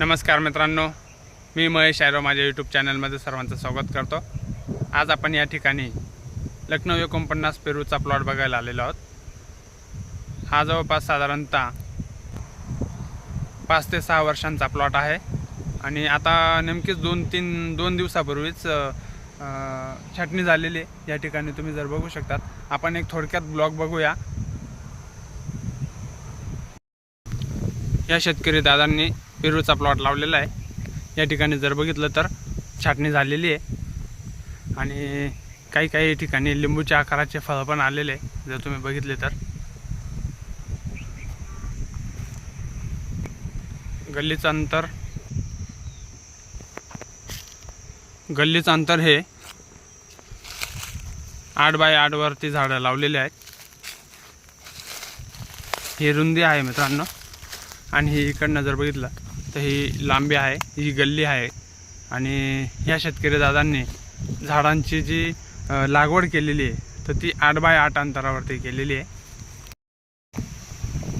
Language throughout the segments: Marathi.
नमस्कार मित्रांनो मी महेश आयरो माझ्या यूट्यूब चॅनलमध्ये सर्वांचं स्वागत करतो. आज आपण या ठिकाणी लखनौ एकोणपन्नास पेरूचा प्लॉट बघायला आलेलो आहोत. हा जवळपास साधारणतः पाच ते सहा वर्षांचा प्लॉट आहे. आणि आता नेमकीच दोन तीन दोन दिवसापूर्वीच छाटणी झालेली आहे. या ठिकाणी तुम्ही जर बघू शकतात. आपण एक थोडक्यात ब्लॉग बघूया. या शेतकरी दादांनी पेरूचा प्लॉट लावलेला आहे. या ठिकाणी जर बघितलं तर छाटणी झालेली आहे. आणि काही काही ठिकाणी लिंबूच्या आकाराचे फळं पण आलेले जर तुम्ही बघितले तर. गल्लीचं अंतर गल्लीचं अंतर हे आठ बाय आठवरती झाडं लावलेले आहेत. ही रुंदी आहे मित्रांनो. आणि ही इकडनं जर बघितलं तर ही लांबी आहे ही गल्ली आहे. आणि ह्या शेतकरी दादांनी झाडांची जी लागवड केलेली आहे तर ती आठ बाय आठ अंतरावरती केलेली आहे.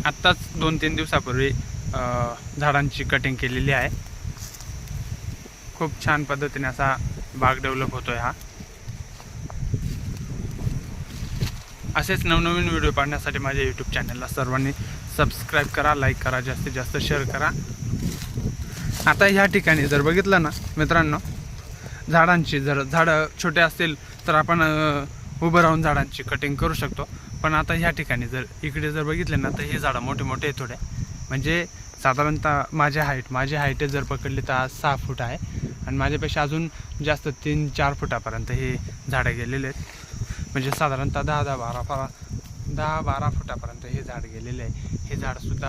आत्ताच दोन तीन दिवसापूर्वी झाडांची कटिंग केलेली आहे. खूप छान पद्धतीने असा बाग डेव्हलप होतो आहे हा. असेच नवनवीन व्हिडिओ पाहण्यासाठी माझ्या यूट्यूब चॅनलला सर्वांनी सबस्क्राईब करा लाईक करा जास्तीत जास्त शेअर करा. आता ह्या ठिकाणी जर बघितलं ना मित्रांनो झाडांची जर झाडं छोटे असतील तर आपण उभं राहून झाडांची कटिंग करू शकतो. पण आता ह्या ठिकाणी जर इकडे जर बघितले ना तर हे झाडं मोठे मोठे आहेत थोडे. म्हणजे साधारणतः माझ्या हाईट माझी हाईट जर पकडली तर आज सहा फूट आहे. आणि माझ्यापेक्षा अजून जास्त तीन चार फुटापर्यंत हे झाडं गेलेले आहेत. म्हणजे साधारणतः दहा दहा बारा फारा दहा बारा फुटापर्यंत हे झाड गेलेलं आहे. हे झाडसुद्धा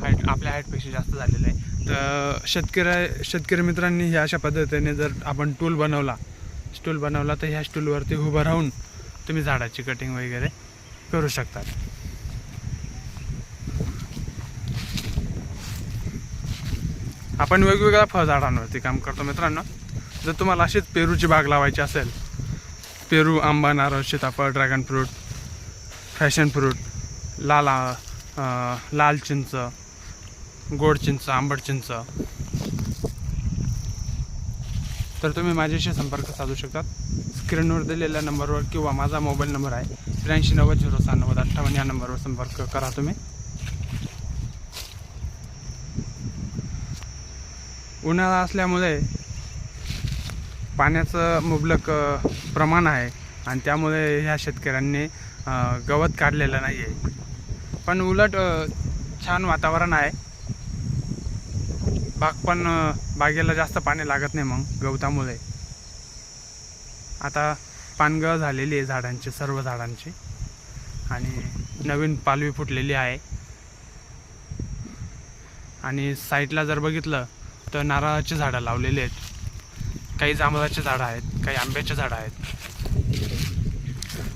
हाईट आपल्या हाईटपेक्षा जास्त झालेलं आहे. तर शेतकरी शेतकरी मित्रांनी हे अशा पद्धतीने जर आपण टूल बनवला स्टूल बनवला तर ह्या स्टूलवरती उभं राहून तुम्ही झाडाची कटिंग वगैरे करू शकतात. आपण वेगवेगळ्या फळझाडांवरती काम करतो मित्रांनो. जर तुम्हाला अशीच पेरूची बाग लावायची असेल पेरू आंबा नारळ सीताफळ ड्रॅगन फ्रूट फॅशन फ्रूट लाल लाल चिंच गोड चिंच आंबट चिंच. तर तुम्ही माझ्याशी संपर्क साधू शकतात. स्क्रीनवर दिलेल्या नंबरवर किंवा माझा मोबाईल नंबर आहे त्र्याऐंशी नव्वद झिरो सहा नव्वद अठ्ठावन्न या नंबरवर संपर्क करा तुम्ही. उन्हाळा असल्यामुळे पाण्याचं मुबलक प्रमाण आहे आणि त्यामुळे ह्या शेतकऱ्यांनी गवत काढलेलं नाही आहे पण उलट छान वातावरण आहे. बाग पण बागेला जास्त पाणी लागत नाही मग गवतामुळे. आता पानगळ झालेली आहे झाडांची सर्व झाडांची. आणि नवीन पालवी फुटलेली आहे. आणि साईडला जर बघितलं तर नारळाची झाडं लावलेली आहेत. काही जांभळाची झाडं आहेत काही आंब्याचे झाडं आहेत.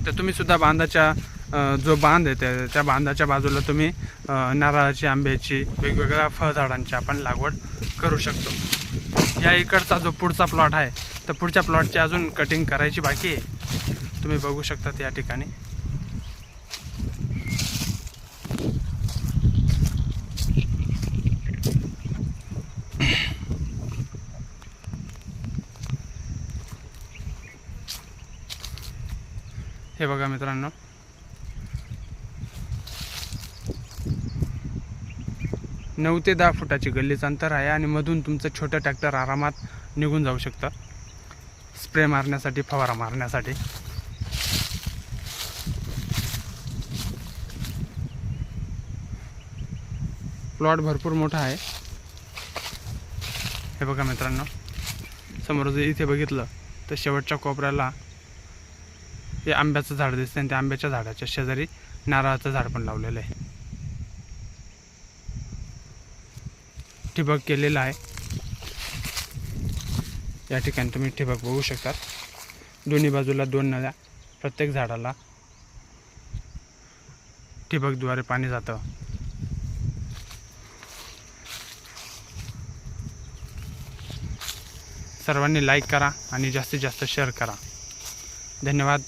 तर तुम्ही सुद्धा बांधाच्या जो बांध आहे त्या त्या बांधाच्या बाजूला तुम्ही नारळाची आंब्याची वेगवेगळ्या फळझाडांची आपण लागवड करू शकतो. या इकडचा जो पुढचा प्लॉट आहे तर पुढच्या प्लॉटची अजून कटिंग करायची बाकी आहे. तुम्ही बघू शकता या ठिकाणी. हे बघा मित्रांनो. नऊ ते दहा फुटाची गल्लीचं अंतर आहे आणि मधून तुमचं छोटं ट्रॅक्टर आरामात निघून जाऊ शकतं. स्प्रे मारण्यासाठी फवारा मारण्यासाठी. प्लॉट भरपूर मोठा आहे. हे बघा मित्रांनो. समोर जर इथे बघितलं तर शेवटच्या कोपऱ्याला हे आंब्याचं झाड दिसतं आणि त्या आंब्याच्या झाडाच्या शेजारी नारळाचं झाड पण लावलेलं आहे. ठिबक केलेलं आहे. या ठिकाणी तुम्ही ठिबक बघू शकता दोन्ही बाजूला दोन नद्या प्रत्येक झाडाला ठिबकद्वारे पाणी जातं. सर्वांनी लाईक करा आणि जास्तीत जास्त शेअर करा. धन्यवाद.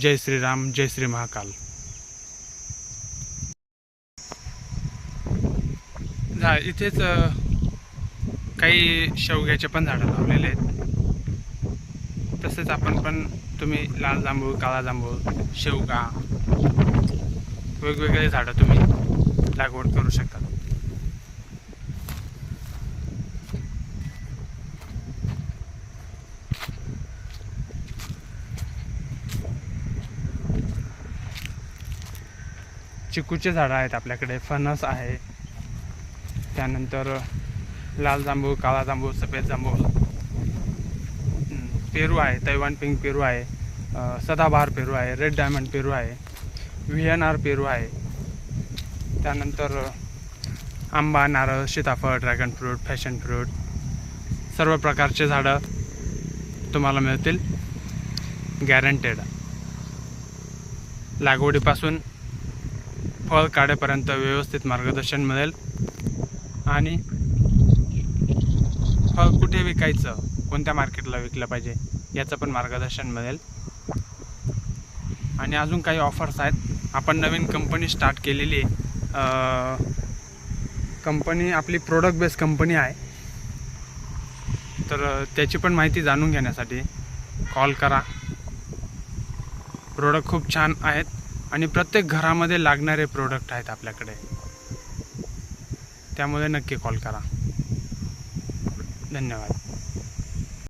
जय श्रीराम जय श्री महाकाल. झा इथेच काही शेवग्याचे पण झाडं लावलेले आहेत. तसेच आपण पण तुम्ही लाल जांभूळ काळा जांभूळ शेवगा वेगवेगळे झाडं तुम्ही लागवड करू शकता. चिकूचे झाडं आहेत आपल्याकडे फणस आहे. त्यानंतर लाल जांभूळ काळा जांभूळ सफेद जांभूळ. पेरू आहे तैवान पिंक पेरू आहे सदाबहार पेरू आहे रेड डायमंड पेरू आहे व्ही एन आर पेरू आहे. त्यानंतर आंबा नारळ सीताफळ ड्रॅगन फ्रूट फॅशन फ्रूट सर्व प्रकारचे झाडं तुम्हाला मिळतील. गॅरंटेड. लागवडीपासून फळ काढेपर्यंत व्यवस्थित मार्गदर्शन मिळेल. आणि फळ कुठे विकायचं? कोणत्या मार्केटला विकलं पाहिजे? याचं पण मार्गदर्शन मिळेल. आणि अजून काही ऑफर्स आहेत. आपण नवीन कंपनी स्टार्ट केलेली आहे. कंपनी आपली प्रोडक्ट बेस्ड कंपनी आहे. तर त्याची पण माहिती जाणून घेण्यासाठी कॉल करा. प्रोडक्ट खूप छान आहेत. आणि प्रत्येक घरामध्ये लागणारे प्रोडक्ट आहेत आपल्याकडे. त्यामुळे नक्की कॉल करा. धन्यवाद.